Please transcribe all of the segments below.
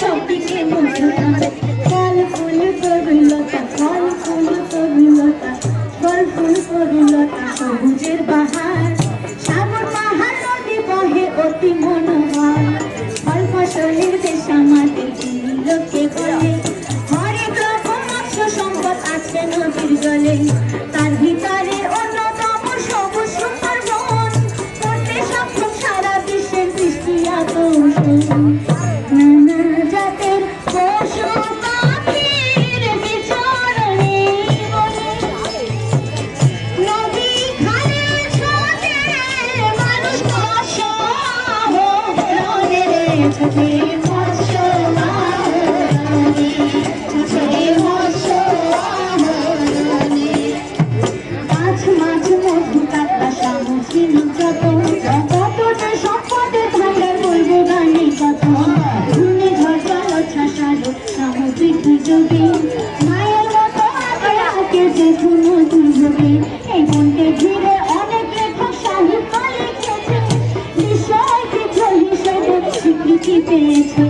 সবদিকে বন্ধু থাকে ফল ফুল তরুলতা ফল ফুল তরুলতা ফল ফুল তরুলতা সবুজের বাহার সাগর পাহাড় নদী বহে অতি মনোহর ফল ফসলের দেশ আমাদের লোকে বলে হরেক রকম মৎস্য সম্পদ আছে নদীর জলে মায়ের মতো আগে আগে যে কোনো দুর্যোগে। এই মনকে ঘিরে অনেক লেখক, সাহিত্য লিখেছে। কিছু পেয়েছে।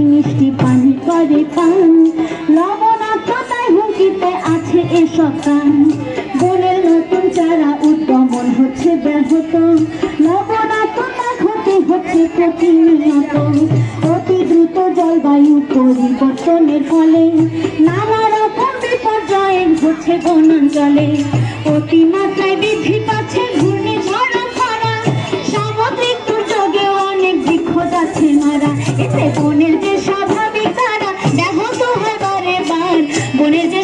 পাখি মিষ্টি পানি করে পান। লবণাত্মতায় হুমকিতে আছে এসব কান বনের নতুন চারা উদ্গমন হচ্ছে ব্যাহত। লবণাত্মতা ক্ষতি হচ্ছে প্রতিনিয়ত অতি দ্রুত জলবায়ু পরিবর্তনের ফলে নানা রকম বিপর্যয়ের হচ্ছে বনাঞ্চলে। অতিমাত্রায় বৃদ্ধি পাচ্ছে বনে যে